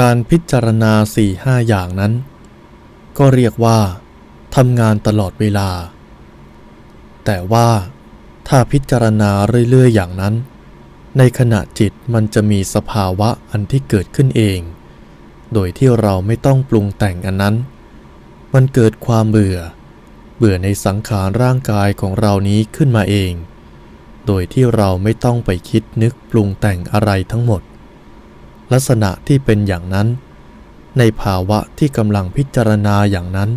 การพิจารณาสี่ห้าอย่างนั้น ก็เรียกว่าทำงานตลอดเวลา แต่ว่าถ้าพิจารณาเรื่อยๆ อย่างนั้น ในขณะจิตมันจะมีสภาวะอันที่เกิดขึ้นเอง โดยที่เราไม่ต้องปรุงแต่งอันนั้น มันเกิดความเบื่อ เบื่อในสังขารร่างกายของเรานี้ขึ้นมาเอง โดยที่เราไม่ต้องไปคิดนึกปรุงแต่งอะไรทั้งหมด ลักษณะที่เป็นอย่างนั้น ในภาวะที่กำลังพิจารณาอย่างนั้น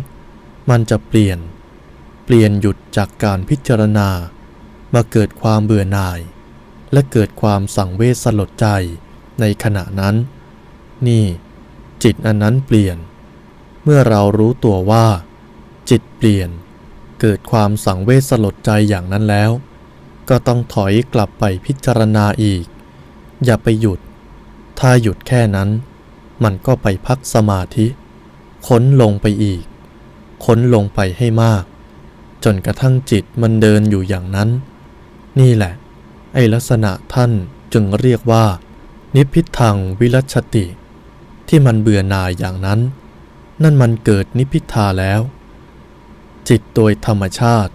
มันจะเปลี่ยน เปลี่ยนหยุดจากการพิจารณา มาเกิดความเบื่อหน่าย และเกิดความสังเวชสลดใจในขณะนั้น นี่ จิตอันนั้นเปลี่ยน เมื่อเรารู้ตัวว่า จิตเปลี่ยน เกิดความสังเวชสลดใจอย่างนั้นแล้ว ก็ต้องถอยกลับไปพิจารณาอีก อย่าไปหยุด ถ้าหยุดแค่นั้น มันก็ไปพักสมาธิ ค้นลงไปอีก ค้นลงไปให้มาก จนกระทั่งจิตมันเดินอยู่อย่างนั้น นี่แหละ ไอลักษณะท่านจึงเรียกว่า นิพพิทังวิรัชติ ที่มันเบื่อหน่ายอย่างนั้น นั่นมันเกิดนิพพิทาแล้ว จิตโดยธรรมชาติ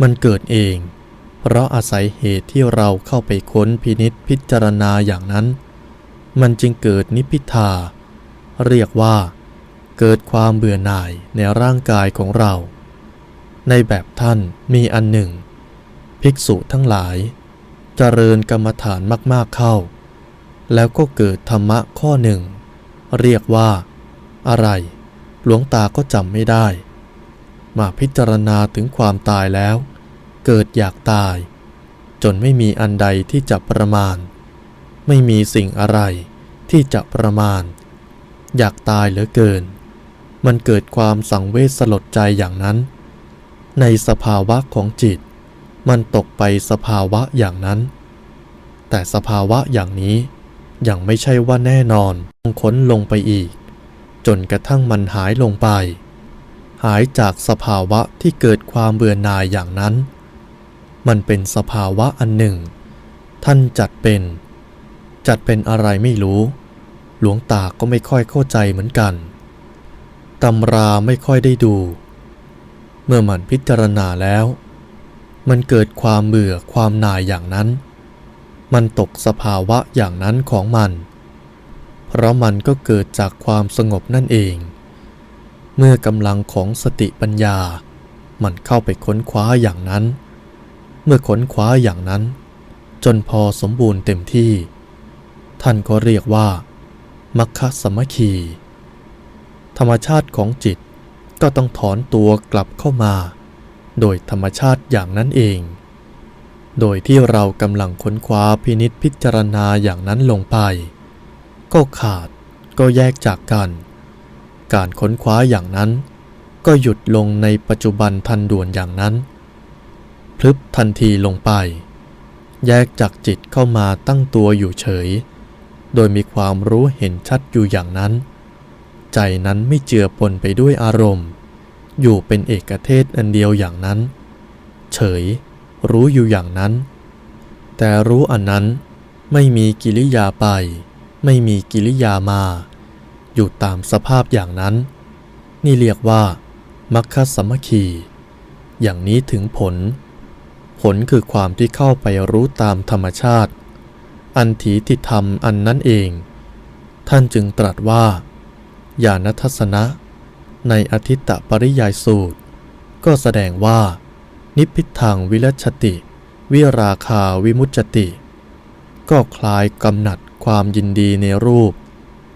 มันเกิดเอง เพราะอาศัยเหตุที่เราเข้าไปค้นพินิษพิจารณาอย่างนั้น มันจึงเกิดนิพิทา เรียกว่า เกิดความเบื่อหน่ายในร่างกายของเรา ในแบบท่านมีอันหนึ่ง ภิกษุทั้งหลายเจริญกรรมฐานมาก ๆเข้า แล้วก็เกิดธรรมะข้อหนึ่ง เรียกว่า อะไร หลวงตาก็จำไม่ได้ มาพิจารณาถึงความตายแล้ว เกิดอยากตาย จนไม่มีอันใดที่จะประมาณ ไม่มีสิ่งอะไรที่จะประมาณ อยากตายเหลือเกิน มันเกิดความสังเวชสลดใจอย่างนั้น ในสภาวะของจิต มันตกไปสภาวะอย่างนั้น แต่สภาวะอย่างนี้ยังไม่ใช่ว่าแน่นอนต้องค้นลงไปอีก จนกระทั่งมันหายลงไป หายจากสภาวะที่เกิดความเบื่อหน่ายอย่างนั้น มันเป็นสภาวะอันหนึ่ง ท่านจัดเป็น จัดเป็นอะไรไม่รู้ หลวงตาก็ไม่ค่อยเข้าใจเหมือนกัน ตำราไม่ค่อยได้ดู เมื่อมันพิจารณาแล้ว มันเกิดความเบื่อความหน่ายอย่างนั้น มันตกสภาวะอย่างนั้นของมัน เพราะมันก็เกิดจากความสงบนั่นเอง เมื่อกำลังของสติปัญญา มันเข้าไปค้นคว้าอย่างนั้น เมื่อค้นคว้าอย่างนั้น จนพอสมบูรณ์เต็มที่ ท่านก็เรียกว่า มัคคสมัคคี ธรรมชาติของจิตก็ต้องถอนตัวกลับเข้ามา โดยธรรมชาติอย่างนั้นเอง โดยที่เรากำลังค้นคว้าพินิษพิจารณาอย่างนั้นลงไป ก็ขาดก็แยกจากกัน การค้นคว้าอย่างนั้น ก็หยุดลงในปัจจุบันทันด่วนอย่างนั้น พลึบทันทีลงไป แยกจากจิตเข้ามาตั้งตัวอยู่เฉย โดยมีความรู้เห็นชัดอยู่อย่างนั้น ใจนั้นไม่เจือปนไปด้วยอารมณ์ อยู่เป็นเอกเทศอันเดียวอย่างนั้น เฉย รู้อยู่อย่างนั้น แต่รู้อันนั้นไม่มีกิริยาไป ไม่มีกิริยามา อยู่ตามสภาพอย่างนั้น นี่เรียกว่า มัคคสมคี อย่างนี้ถึงผล ผลคือความที่เข้าไปรู้ตามธรรมชาติ อันถีติธรรมอันนั้นเอง ท่านจึงตรัสว่า ญาณทัศนะ ในอธิตตปริยายสูตร ก็แสดงว่า นิพพิทังวิรัชติ วิราคาวิมุจติ ก็คลายกำหนัดความยินดีในรูป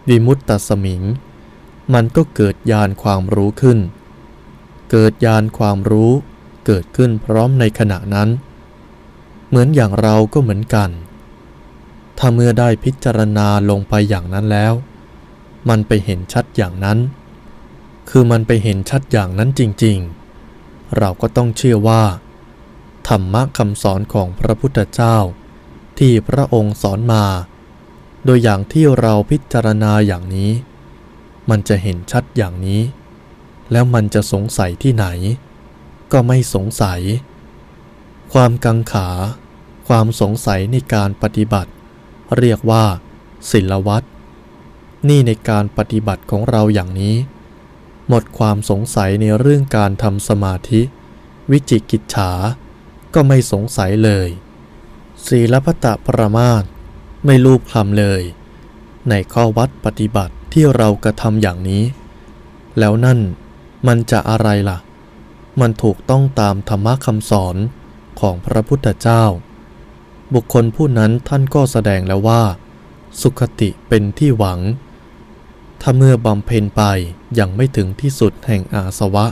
วิมุตตสมิง มันก็เกิดญาณความรู้ขึ้น เกิดญาณความรู้เกิดขึ้นพร้อมในขณะนั้น เหมือนอย่างเราก็เหมือนกัน ถ้าเมื่อได้พิจารณาลงไปอย่างนั้นแล้ว มันไปเห็นชัดอย่างนั้น คือมันไปเห็นชัดอย่างนั้นจริงๆ เราก็ต้องเชื่อว่า ธรรมะคำสอนของพระพุทธเจ้า ที่พระองค์สอนมา โดยอย่างที่เราพิจารณาอย่างนี้ มันจะเห็นชัดอย่างนี้ แล้วมันจะสงสัยที่ไหน ก็ไม่สงสัย ความกังขา ความสงสัยในการปฏิบัติ เรียกว่า ศิลวัตนี่ในการปฏิบัติของเราอย่างนี้ หมดความสงสัยในเรื่องการทำสมาธิ วิจิกิจฉา ก็ไม่สงสัยเลย ศีลพัตตประมาทไม่ลูบคลำเลย ในข้อวัดปฏิบัติที่เรากระทำอย่างนี้ แล้วนั่นมันจะอะไรล่ะ มันถูกต้องตามธรรมะคำสอนของพระพุทธเจ้า บุคคลผู้นั้นท่านก็แสดงแล้วว่า สุขติเป็นที่หวัง ถ้าเมื่อบำเพ็ญไปยังไม่ถึงที่สุดแห่งอาสวะ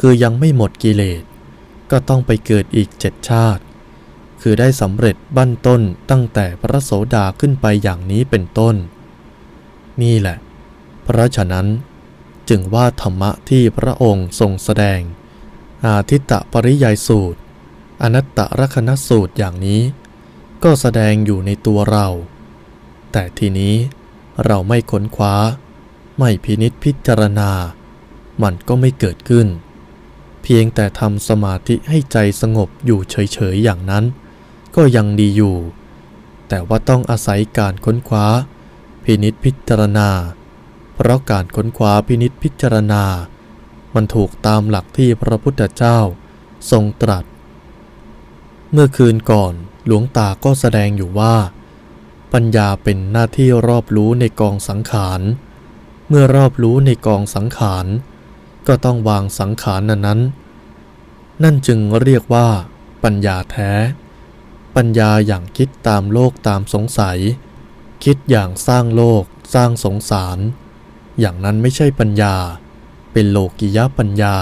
คือยังไม่หมดกิเลส ก็ต้องไปเกิดอีกเจ็ดชาติ คือได้สำเร็จบั้นต้นตั้งแต่พระโสดาขึ้นไปอย่างนี้เป็นต้น นี่แหละ เพราะฉะนั้นจึงว่าธรรมะที่พระองค์ทรงแสดง อาทิตตปริยายสูตร อนัตตรคณสูตรอย่างนี้ ก็แสดงอยู่ในตัวเรา แต่ทีนี้เราไม่ค้นคว้า ไม่พินิษพิจารณา มันก็ไม่เกิดขึ้น เพียงแต่ทำสมาธิให้ใจสงบอยู่เฉยๆอย่างนั้น ก็ยังดีอยู่ แต่ว่าต้องอาศัยการค้นคว้า พินิษพิจารณา เพราะการค้นคว้าพินิษพิจารณา มันถูกตามหลักที่พระพุทธเจ้าทรงตรัส เมื่อคืนก่อน หลวงตาก็แสดงอยู่ว่า ปัญญาเป็นหน้าที่รอบรู้ในกองสังขาร เมื่อรอบรู้ในกองสังขาร ก็ต้องวางสังขารนั้นนั้น นั่นจึงเรียกว่า ปัญญาแท้ ปัญญาอย่างคิดตามโลกตามสงสัย คิดอย่างสร้างโลกสร้างสงสาร อย่างนั้นไม่ใช่ปัญญา เป็นโลกิยะปัญญา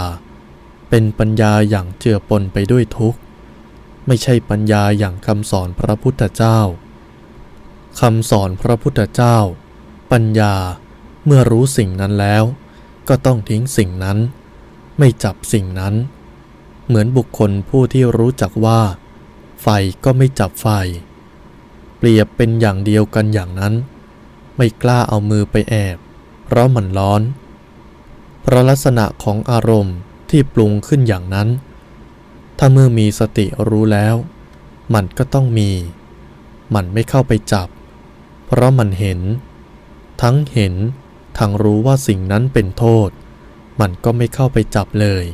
เป็นปัญญาอย่างเจือปนไปด้วยทุกข์ ไม่ใช่ปัญญาอย่างคำสอนพระพุทธเจ้าคำสอนพระพุทธเจ้า ปัญญาเมื่อรู้สิ่งนั้นแล้ว ก็ต้องทิ้งสิ่งนั้น ไม่จับสิ่งนั้น เหมือนบุคคลผู้ที่รู้จักว่า ไฟก็ไม่จับไฟ เปรียบเป็นอย่างเดียวกันอย่างนั้น ไม่กล้าเอามือไปแอบ เพราะมันร้อน เพราะลักษณะของอารมณ์ที่ปรุงขึ้นอย่างนั้น ถ้าเมื่อมีสติรู้แล้ว มันก็ต้องมี มันไม่เข้าไปจับ เพราะมันเห็น ทั้งเห็น ทั้งรู้ว่าสิ่งนั้นเป็นโทษ มันก็ไม่เข้าไปจับเลย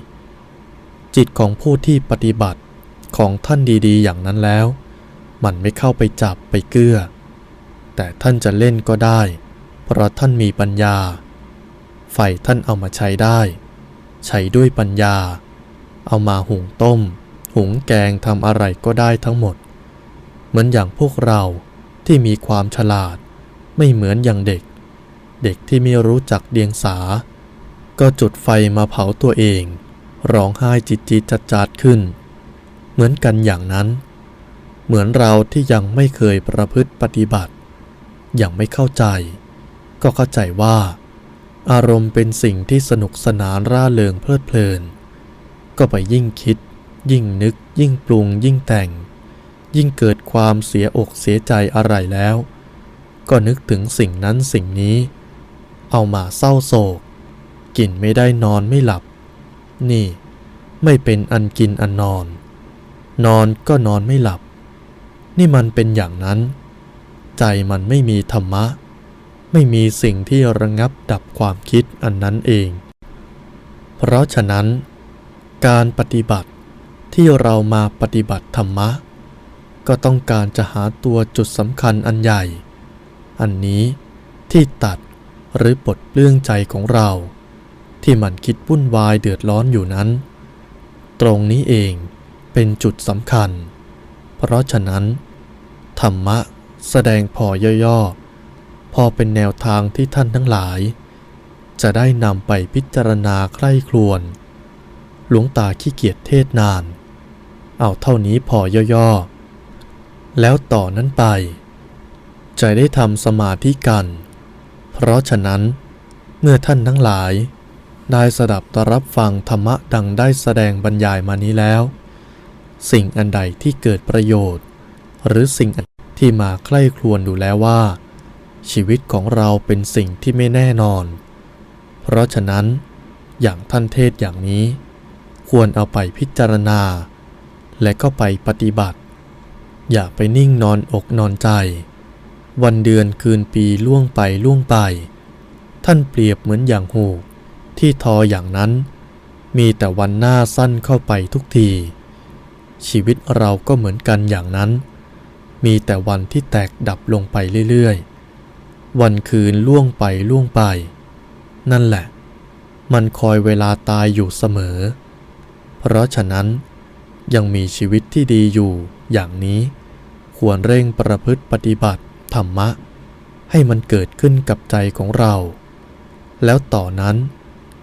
จิตของผู้ที่ปฏิบัติของท่านดีๆ อย่างนั้นแล้ว มันไม่เข้าไปจับไปเกื้อ แต่ท่านจะเล่นก็ได้ เพราะท่านมีปัญญา ไฟท่านเอามาใช้ได้ ใช้ด้วยปัญญา เอามาหุงต้ม หุงแกงทำอะไรก็ได้ทั้งหมด เหมือนอย่างพวกเราที่มีความฉลาด ไม่เหมือนอย่างเด็ก เด็กที่ไม่รู้จักเดียงสา ก็จุดไฟมาเผาตัวเอง ร้องไห้จิตจิตจัดจัดขึ้น เหมือนกันอย่างนั้น เหมือนเราที่ยังไม่เคยประพฤติปฏิบัติ ยังไม่เข้าใจ ก็เข้าใจว่า อารมณ์เป็นสิ่งที่สนุกสนานร่าเริงเพลิดเพลิน ก็ไปยิ่งคิด ยิ่งนึก ยิ่งปรุง ยิ่งแต่ง ยิ่งเกิดความเสียอกเสียใจอะไรแล้ว ก็นึกถึงสิ่งนั้นสิ่งนี้ เอามาเศร้าโศก กินไม่ได้นอนไม่หลับ นี่ ไม่เป็นอันกินอันนอน นอนก็นอนไม่หลับ นี่มันเป็นอย่างนั้น ใจมันไม่มีธรรมะ ไม่มีสิ่งที่ระงับดับความคิดอันนั้นเอง เพราะฉะนั้น การปฏิบัติที่เรามาปฏิบัติธรรมะ ก็ต้องการจะหาตัวจุดสำคัญอันใหญ่ อันนี้ที่ตัดหรือปลดเปลื้องใจของเรา ที่มันคิดวุ่นวายเดือดร้อนอยู่นั้น ตรงนี้เองเป็นจุดสำคัญ เพราะฉะนั้น ธรรมะแสดงพอย่อๆ พอเป็นแนวทางที่ท่านทั้งหลาย จะได้นำไปพิจารณาใคร่ครวญ หลวงตาขี้เกียจเทศนาน เอาเท่านี้พอย่อๆ แล้วต่อนั้นไป จะได้ทำสมาธิกัน เพราะฉะนั้น เมื่อท่านทั้งหลาย ได้สดับตรับฟังธรรมะดังได้แสดงบรรยายมานี้แล้ว สิ่งอันใดที่เกิดประโยชน์ หรือสิ่งที่มาใคร่ครวญดูแล้วว่า ชีวิตของเราเป็นสิ่งที่ไม่แน่นอน เพราะฉะนั้นอย่างท่านเทศอย่างนี้ ควรเอาไปพิจารณา และก็ไปปฏิบัติ อย่าไปนิ่งนอนอกนอนใจ วันเดือนคืนปีล่วงไปล่วงไป ท่านเปรียบเหมือนอย่างหูกที่ทออย่างนั้น มีแต่วันหน้าสั้นเข้าไปทุกที ชีวิตเราก็เหมือนกันอย่างนั้น มีแต่วันที่แตกดับลงไปเรื่อยๆ วันคืนล่วงไปล่วงไป นั่นแหละ มันคอยเวลาตายอยู่เสมอ เพราะฉะนั้น ยังมีชีวิตที่ดีอยู่อย่างนี้ ควรเร่งประพฤติปฏิบัติธรรมะ ให้มันเกิดขึ้นกับใจของเรา แล้วต่อนั้น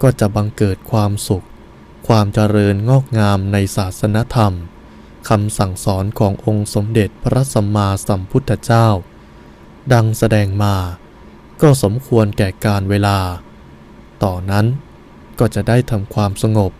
ก็จะบังเกิดความสุข ความเจริญงอกงามในศาสนธรรมคำสั่งสอนขององค์สมเด็จพระสัมมาสัมพุทธเจ้า ดังแสดงมาก็สมควรแก่การเวลา ต่อนนั้นก็จะได้ทำความสงบ